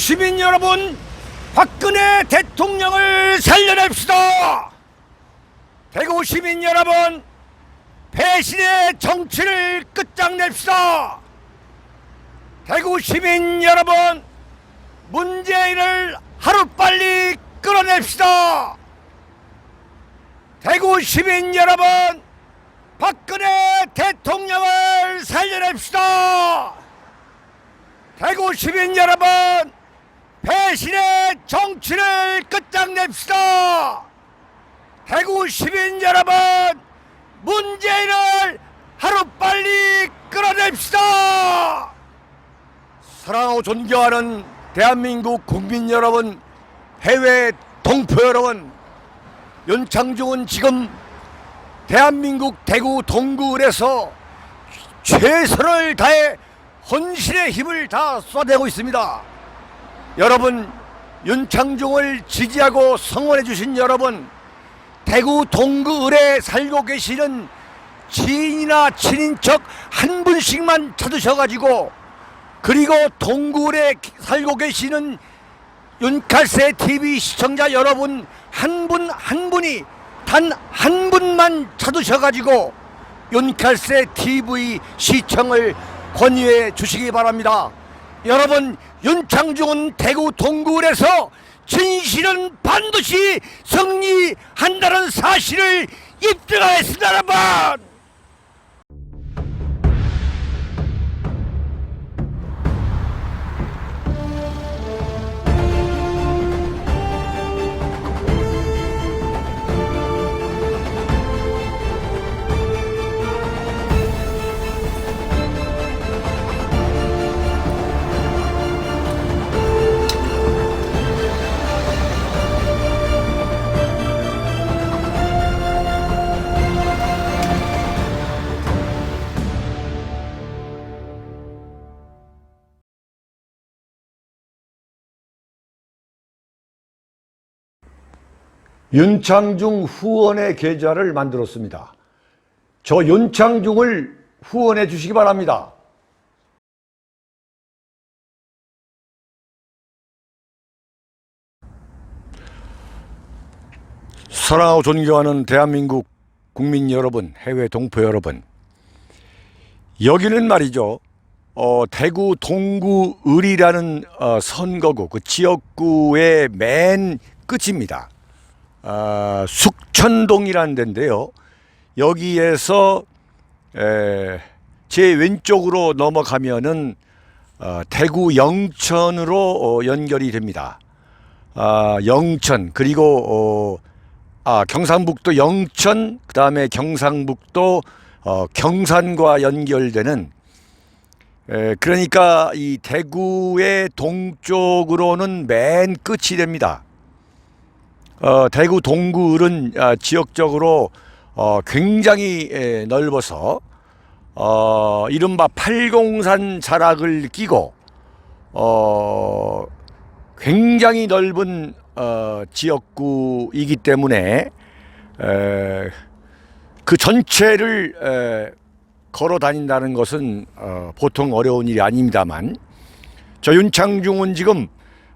시민 여러분, 박근혜 대통령을 살려냅시다. 대구 시민 여러분, 배신의 정치를 끝장냅시다. 대구 시민 여러분, 문재인을 하루빨리 끌어냅시다. 대구 시민 여러분, 박근혜 대통령을 살려냅시다. 대구 시민 여러분, 배신의 정치를 끝장냅시다. 대구 시민 여러분, 문재인을 하루빨리 끌어냅시다. 사랑하고 존경하는 대한민국 국민 여러분, 해외 동포 여러분, 윤창중은 지금 대한민국 대구 동구을에서 최선을 다해 헌신의 힘을 다 쏟아내고 있습니다. 여러분 윤창중을 지지하고 성원해 주신 여러분 대구 동구 을에 살고 계시는 지인이나 친인척 한 분씩만 찾으셔가지고 그리고 동구을에 살고 계시는 윤칼세 TV 시청자 여러분 한분한 분이 단 한 분만 찾으셔가지고 윤칼세 TV 시청을 권유해 주시기 바랍니다. 여러분 윤창중은 대구 동구을에서 진실은 반드시 승리한다는 사실을 입증하였습니다 여 윤창중 후원의 계좌를 만들었습니다. 저 윤창중을 후원해 주시기 바랍니다. 사랑하고 존경하는 대한민국 국민 여러분, 해외 동포 여러분. 여기는 말이죠. 어, 대구 동구 을이라는 어, 선거구, 그 지역구의 맨 끝입니다. 아, 숙천동이라는 데인데요. 여기에서 에, 제 왼쪽으로 넘어가면은 어, 대구 영천으로 어, 연결이 됩니다. 아, 영천 그리고 어, 아, 경상북도 영천 그다음에 경상북도 어, 경산과 연결되는 에, 그러니까 이 대구의 동쪽으로는 맨 끝이 됩니다. 어, 대구 동구을은 아, 지역적으로 어, 굉장히 에, 넓어서 어, 이른바 팔공산 자락을 끼고 어, 굉장히 넓은 어, 지역구이기 때문에 에, 그 전체를 에, 걸어 다닌다는 것은 어, 보통 어려운 일이 아닙니다만 저 윤창중은 지금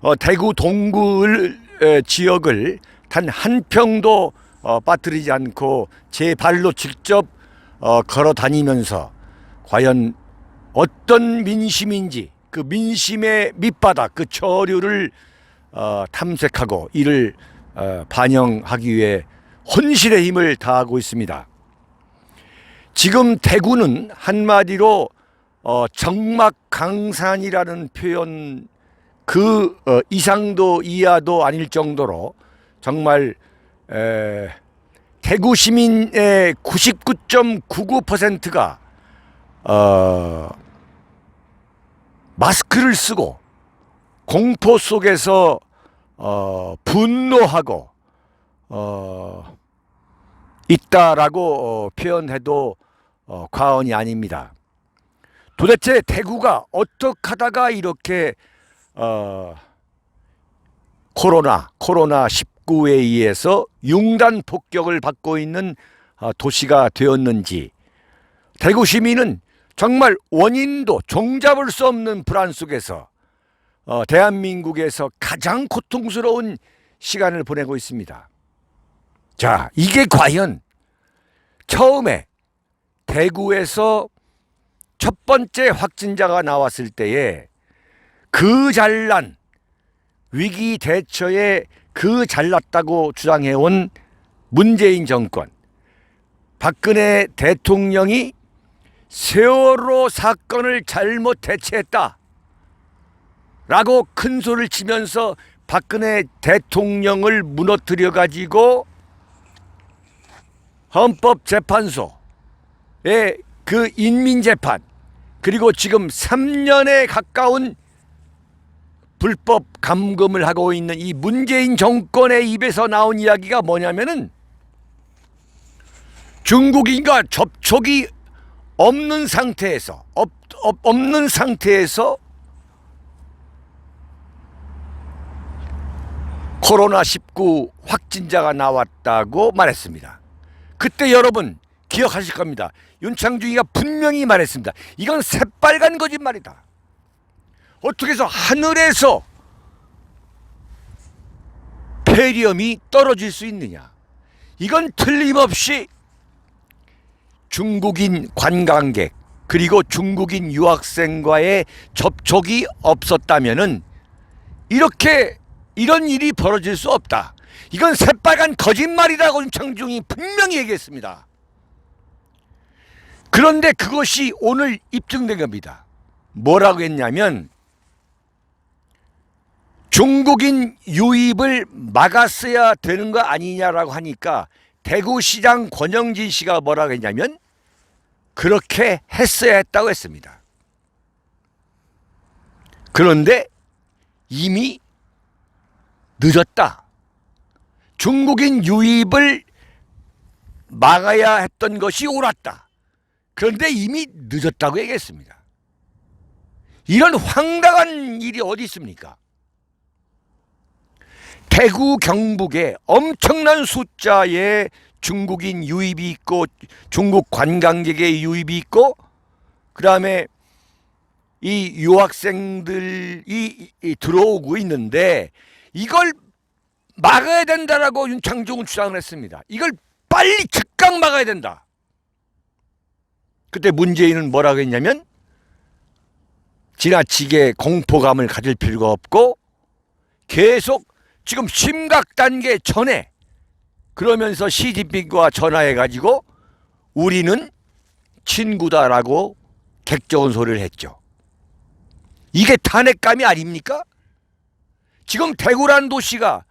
어, 대구 동구을 에, 지역을 단 한 평도 어, 빠뜨리지 않고 제 발로 직접 어, 걸어 다니면서 과연 어떤 민심인지 그 민심의 밑바닥 그 저류를 어, 탐색하고 이를 어, 반영하기 위해 혼신의 힘을 다하고 있습니다. 지금 대구는 한마디로 어, 정막강산이라는 표현 그 어, 이상도 이하도 아닐 정도로 정말 에, 대구 시민의 99.99%가 어, 마스크를 쓰고 공포 속에서 어, 분노하고 어, 있다라고 어, 표현해도 어, 과언이 아닙니다. 도대체 대구가 어떻게 하다가 이렇게 어, 코로나 코로나 19 에 의해서 융단 폭격을 받고 있는 어, 도시가 되었는지 대구 시민은 정말 원인도 종잡을 수 없는 불안 속에서 어, 대한민국에서 가장 고통스러운 시간을 보내고 있습니다. 자, 이게 과연 처음에 대구에서 첫 번째 확진자가 나왔을 때에 그 잘난 위기 대처에 그 잘났다고 주장해온 문재인 정권. 박근혜 대통령이 세월호 사건을 잘못 대처했다 라고 큰 소리를 치면서 박근혜 대통령을 무너뜨려 가지고 헌법재판소의 그 인민재판 그리고 지금 3년에 가까운 불법 감금을 하고 있는 이 문재인 정권의 입에서 나온 이야기가 뭐냐면은 중국인과 접촉이 없는 상태에서 없, 없, 없는 상태에서 코로나 19 확진자가 나왔다고 말했습니다. 그때 여러분 기억하실 겁니다. 윤창중이가 분명히 말했습니다. 이건 새빨간 거짓말이다. 어떻게 해서 하늘에서 폐렴이 떨어질 수 있느냐? 이건 틀림없이 중국인 관광객 그리고 중국인 유학생과의 접촉이 없었다면은 이렇게 이런 일이 벌어질 수 없다. 이건 새빨간 거짓말이라고 윤창중이 분명히 얘기했습니다. 그런데 그것이 오늘 입증된 겁니다. 뭐라고 했냐면 중국인 유입을 막았어야 되는 거 아니냐라고 하니까 대구시장 권영진 씨가 뭐라고 했냐면 그렇게 했어야 했다고 했습니다. 그런데 이미 늦었다. 중국인 유입을 막아야 했던 것이 옳았다. 그런데 이미 늦었다고 얘기했습니다. 이런 황당한 일이 어디 있습니까? 대구 경북에 엄청난 숫자의 중국인 유입이 있고 중국 관광객의 유입이 있고 그다음에 이 유학생들이 이- 들어오고 있는데 이걸 막아야 된다라고 윤창중은 주장을 했습니다. 이걸 빨리 즉각 막아야 된다. 그때 문재인은 뭐라고 했냐면 지나치게 공포감을 가질 필요가 없고 계속 지금 심각 단계 전에 그러면서 시진핑과 전화해 가지고 우리는 친구다라고 객정은 소리를 했죠. 이게 탄핵감이 아닙니까? 지금 대구라는 도시가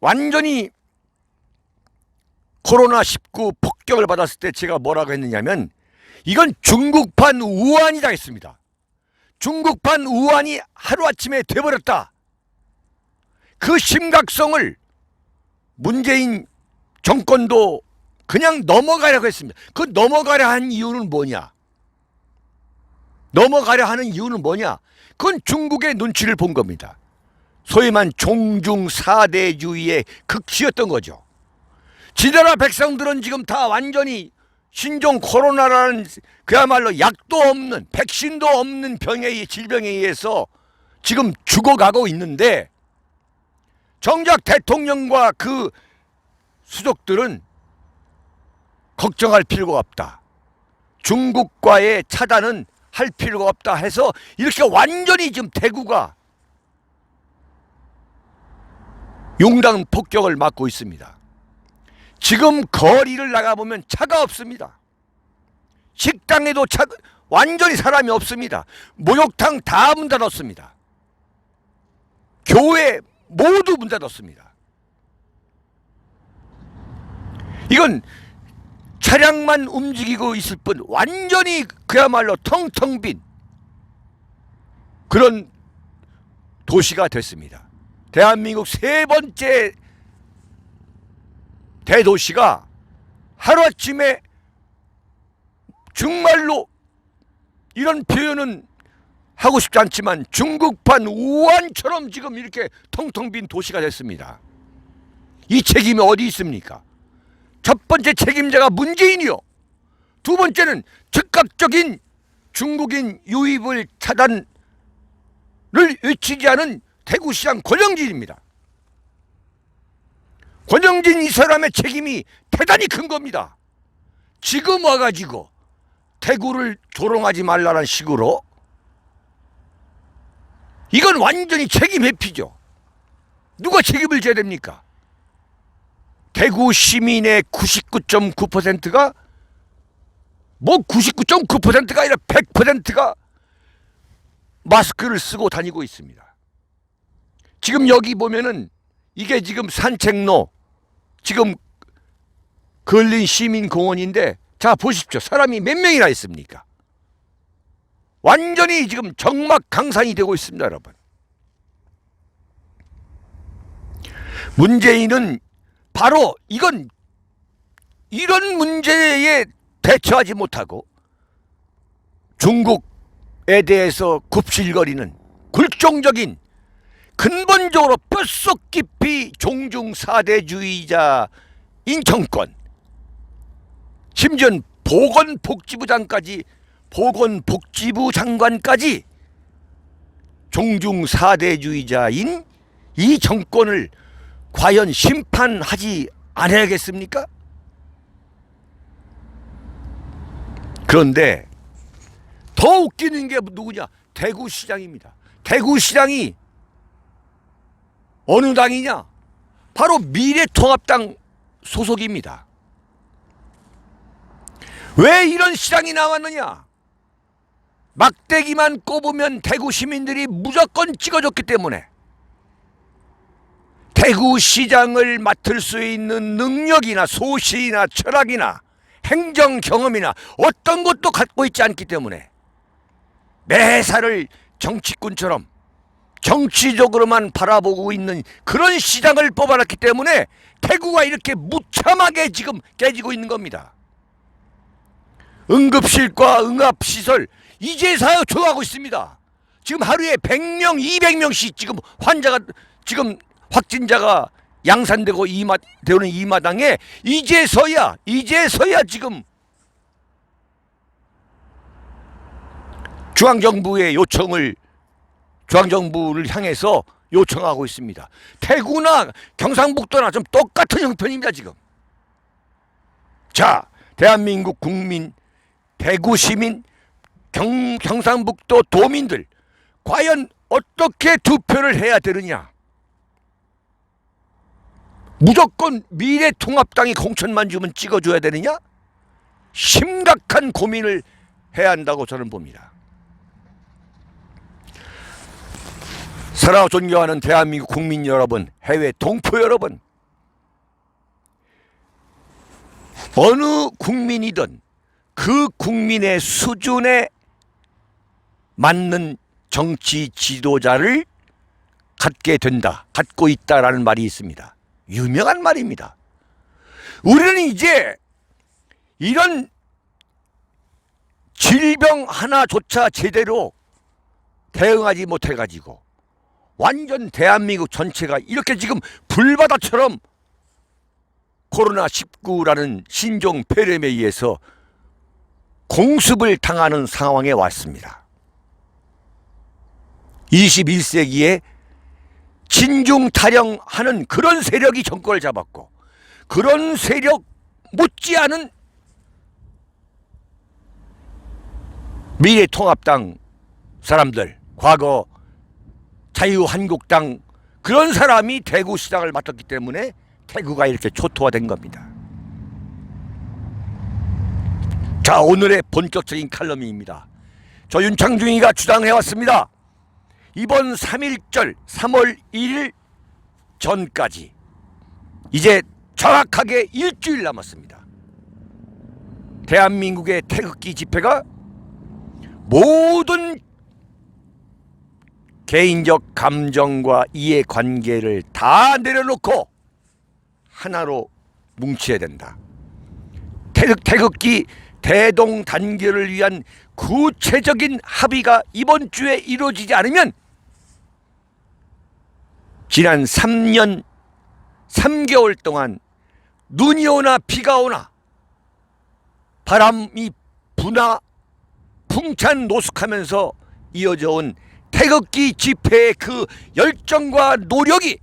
완전히 코로나19 폭격을 받았을 때 제가 뭐라고 했느냐면 이건 중국판 우한이다 했습니다. 중국판 우한이 하루아침에 돼버렸다. 그 심각성을 문재인 정권도 그냥 넘어가려고 했습니다. 그 넘어가려 한 이유는 뭐냐? 넘어가려 하는 이유는 뭐냐? 그건 중국의 눈치를 본 겁니다. 소위 만 종중 사대주의의 극치였던 거죠. 지나라 백성들은 지금 다 완전히 신종 코로나라는 그야말로 약도 없는 백신도 없는 병에 질병에 의해서 지금 죽어가고 있는데 정작 대통령과 그 수족들은 걱정할 필요가 없다. 중국과의 차단은 할 필요가 없다 해서 이렇게 완전히 지금 대구가 용당 폭격을 맞고 있습니다. 지금 거리를 나가보면 차가 없습니다. 식당에도 차, 완전히 사람이 없습니다. 목욕탕 다 문 닫았습니다. 교회 모두 문 닫았습니다. 이건 차량만 움직이고 있을 뿐 완전히 그야말로 텅텅 빈 그런 도시가 됐습니다. 대한민국 세 번째 대도시가 하루아침에 정말로 이런 표현은 하고 싶지 않지만 중국판 우한처럼 지금 이렇게 텅텅 빈 도시가 됐습니다. 이 책임이 어디 있습니까? 첫 번째 책임자가 문재인이요. 두 번째는 즉각적인 중국인 유입을 차단 외치지 않은 대구시장 권영진입니다. 권영진 이 사람의 책임이 대단히 큰 겁니다. 지금 와가지고 대구를 조롱하지 말라는 식으로 이건 완전히 책임 회피죠. 누가 책임을 져야 됩니까? 대구 시민의 99.9%가 뭐 99.9%가 아니라 100%가 마스크를 쓰고 다니고 있습니다. 지금 여기 보면은 이게 지금 산책로 지금 걸린 시민공원인데 자 보십시오. 사람이 몇 명이나 있습니까? 완전히 지금 정막 강산이 되고 있습니다, 여러분. 문재인은 바로 이건 이런 문제에 대처하지 못하고 중국에 대해서 굽실거리는 굴종적인 근본적으로 뼛속 깊이 종중 사대주의자인 정권 심지어 보건복지부 장까지 보건복지부 장관까지 종중 사대주의자인 이 정권을 과연 심판하지 않아야겠습니까? 그런데 더 웃기는 게 누구냐? 대구시장입니다. 대구시장이 어느 당이냐? 바로 미래통합당 소속입니다. 왜 이런 시장이 나왔느냐? 막대기만 꼽으면 대구 시민들이 무조건 찍어줬기 때문에 대구 시장을 맡을 수 있는 능력이나 소신이나 철학이나 행정 경험이나 어떤 것도 갖고 있지 않기 때문에 매사를 정치꾼처럼 정치적으로만 바라보고 있는 그런 시장을 뽑아놨기 때문에 대구가 이렇게 무참하게 지금 깨지고 있는 겁니다. 응급실과 응압시설 이제서야 좋아하고 있습니다. 지금 하루에 100명, 200명씩 지금 환자가 지금 확진자가 양산되고 이마 되는 이 마당에 이제서야 이제서야 지금 중앙정부의 요청을 중앙정부를 향해서 요청하고 있습니다. 대구나 경상북도나 좀 똑같은 형편입니다 지금. 자, 대한민국 국민, 대구 시민, 경, 경상북도 도민들 과연 어떻게 투표를 해야 되느냐? 무조건 미래통합당이 공천만 주면 찍어줘야 되느냐? 심각한 고민을 해야 한다고 저는 봅니다. 사랑하고 존경하는 대한민국 국민 여러분, 해외 동포 여러분, 어느 국민이든 그 국민의 수준에 맞는 정치 지도자를 갖게 된다, 갖고 있다라는 말이 있습니다. 유명한 말입니다. 우리는 이제 이런 질병 하나조차 제대로 대응하지 못해가지고 완전 대한민국 전체가 이렇게 지금 불바다처럼 코로나19라는 신종 폐렴에 의해서 공습을 당하는 상황에 왔습니다. 21세기에 진중 타령하는 그런 세력이 정권을 잡았고 그런 세력 못지않은 미래통합당 사람들 과거 자유한국당 그런 사람이 대구시장을 맡았기 때문에 대구가 이렇게 초토화된 겁니다. 자 오늘의 본격적인 칼럼입니다. 저 윤창중이가 주장해왔습니다. 이번 3.1절 3월 1일 전까지 이제 정확하게 일주일 남았습니다. 대한민국의 태극기 집회가 모든 개인적 감정과 이해관계를 다 내려놓고 하나로 뭉쳐야 된다. 태극, 태극기 대동 단결을 위한 구체적인 합의가 이번 주에 이루어지지 않으면 지난 3년 3개월 동안 눈이 오나 비가 오나 바람이 부나 풍찬 노숙하면서 이어져 온 태극기 집회의 그 열정과 노력이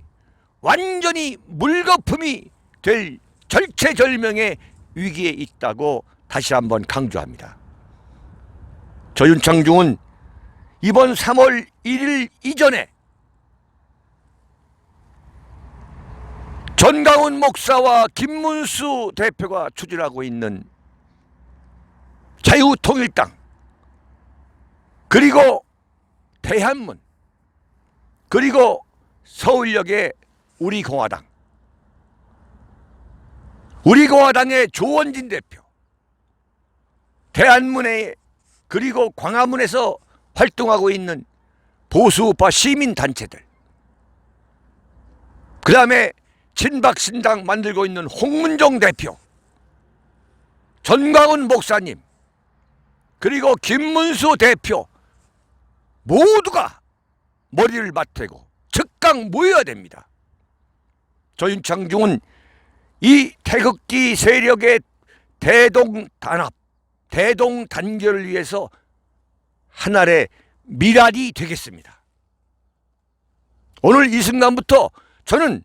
완전히 물거품이 될 절체절명의 위기에 있다고 다시 한번 강조합니다. 저윤창중은 이번 3월 1일 이전에 전강훈 목사와 김문수 대표가 추진하고 있는 자유통일당 그리고 대한문 그리고 서울역의 우리공화당. 우리공화당의 조원진 대표 대한문에 그리고 광화문에서 활동하고 있는 보수우파 시민단체들. 그 다음에 친박신당 만들고 있는 홍문종 대표 전광훈 목사님 그리고 김문수 대표 모두가 머리를 맞대고 즉각 모여야 됩니다. 조윤창중은 이 태극기 세력의 대동 단합, 대동 단결을 위해서 하나의 미랄이 되겠습니다. 오늘 이 순간부터 저는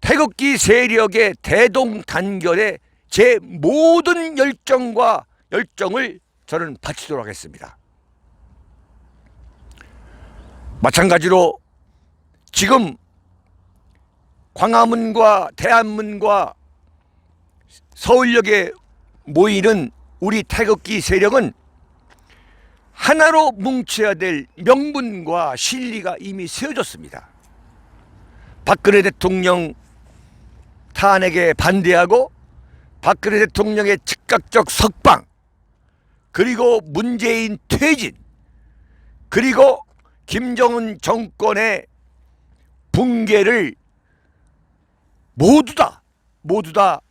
태극기 세력의 대동 단결에 제 모든 열정과 열정을 저는 바치도록 하겠습니다. 마찬가지로 지금 광화문과 대한문과 서울역에 모이는 우리 태극기 세력은 하나로 뭉쳐야 될 명분과 실리가 이미 세워졌습니다. 박근혜 대통령 탄핵에 반대하고 박근혜 대통령의 즉각적 석방 그리고 문재인 퇴진 그리고 김정은 정권의 붕괴를 모두 다 모두 다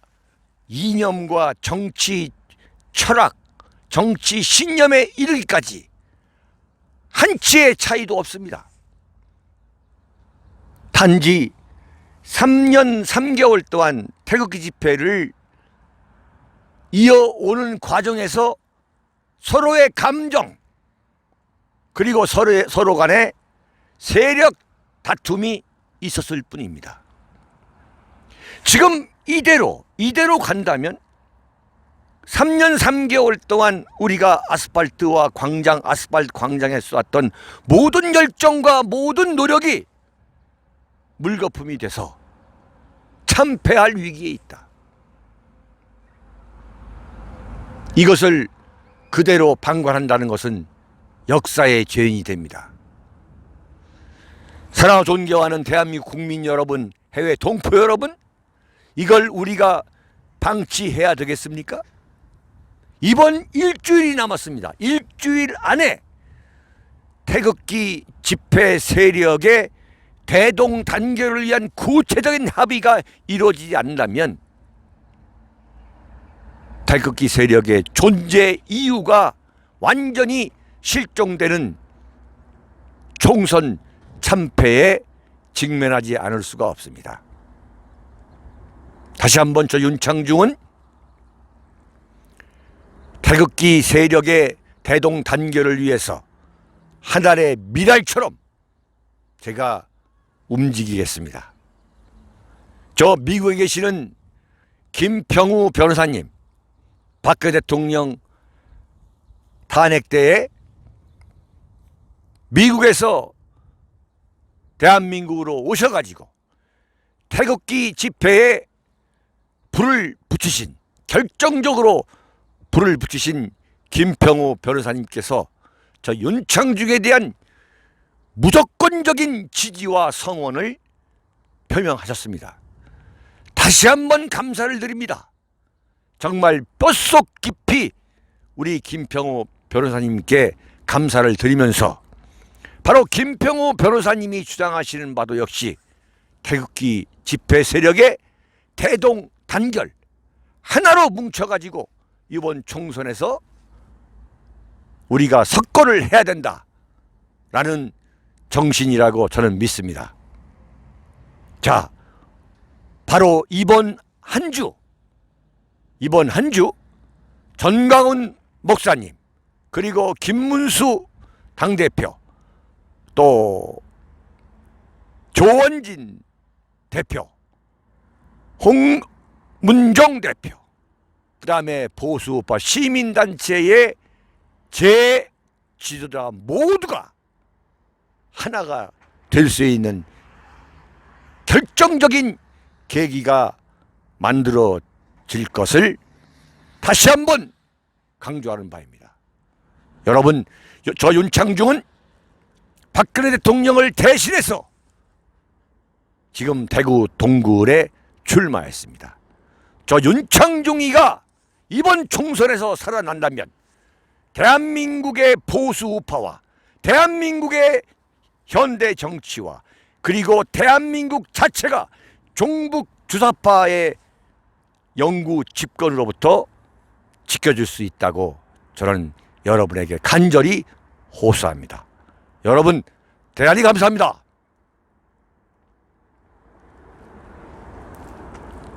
이념과 정치 철학, 정치 신념에 이르기까지 한치의 차이도 없습니다. 단지 3년 3개월 동안 태극기 집회를 이어오는 과정에서 서로의 감정 그리고 서로 서로 간의 세력 다툼이 있었을 뿐입니다. 지금 이대로 이대로 간다면 3년 3개월 동안 우리가 아스팔트와 광장 아스팔트 광장에 쏘았던 모든 열정과 모든 노력이 물거품이 돼서 참패할 위기에 있다. 이것을 그대로 방관한다는 것은 역사의 죄인이 됩니다. 사랑하고 존경하는 대한민국 국민 여러분, 해외 동포 여러분, 이걸 우리가 방치해야 되겠습니까? 이번 일주일이 남았습니다. 일주일 안에 태극기 집회 세력의 대동 단결을 위한 구체적인 합의가 이루어지지 않는다면 태극기 세력의 존재 이유가 완전히 실종되는 총선 참패에 직면하지 않을 수가 없습니다. 다시 한번 저 윤창중은 태극기 세력의 대동 단결을 위해서 하늘의 미랄처럼 제가 움직이겠습니다. 저 미국에 계시는 김평우 변호사님, 박근혜 대통령 탄핵 때에 미국에서 대한민국으로 오셔가지고 태극기 집회에 불을 붙이신 결정적으로 불을 붙이신 김평우 변호사님께서 저 윤창중에 대한 무 조건적인 지지와 성원을 표명하셨습니다. 다시 한번 감사를 드립니다. 정말 뼛속 깊이 우리 김평우 변호사님께 감사를 드리면서 바로 김평우 변호사님이 주장하시는 바도 역시 태극기 집회 세력의 대동 단결 하나로 뭉쳐가지고 이번 총선에서 우리가 석권을 해야 된다라는 정신이라고 저는 믿습니다. 자, 바로 이번 한 주, 이번 한 주 전강훈 목사님 그리고 김문수 당대표 또 조원진 대표, 홍문종 대표, 그 다음에 보수우파 시민단체의 제 지도자 모두가 하나가 될 수 있는 결정적인 계기가 만들어질 것을 다시 한번 강조하는 바입니다. 여러분, 여- 저 윤창중은 박근혜 대통령을 대신해서 지금 대구 동굴에 출마했습니다. 저 윤창중이가 이번 총선에서 살아난다면 대한민국의 보수 우파와 대한민국의 현대 정치와 그리고 대한민국 자체가 종북 주사파의 영구 집권으로부터 지켜줄 수 있다고 저는 여러분에게 간절히 호소합니다. 여러분 대단히 감사합니다.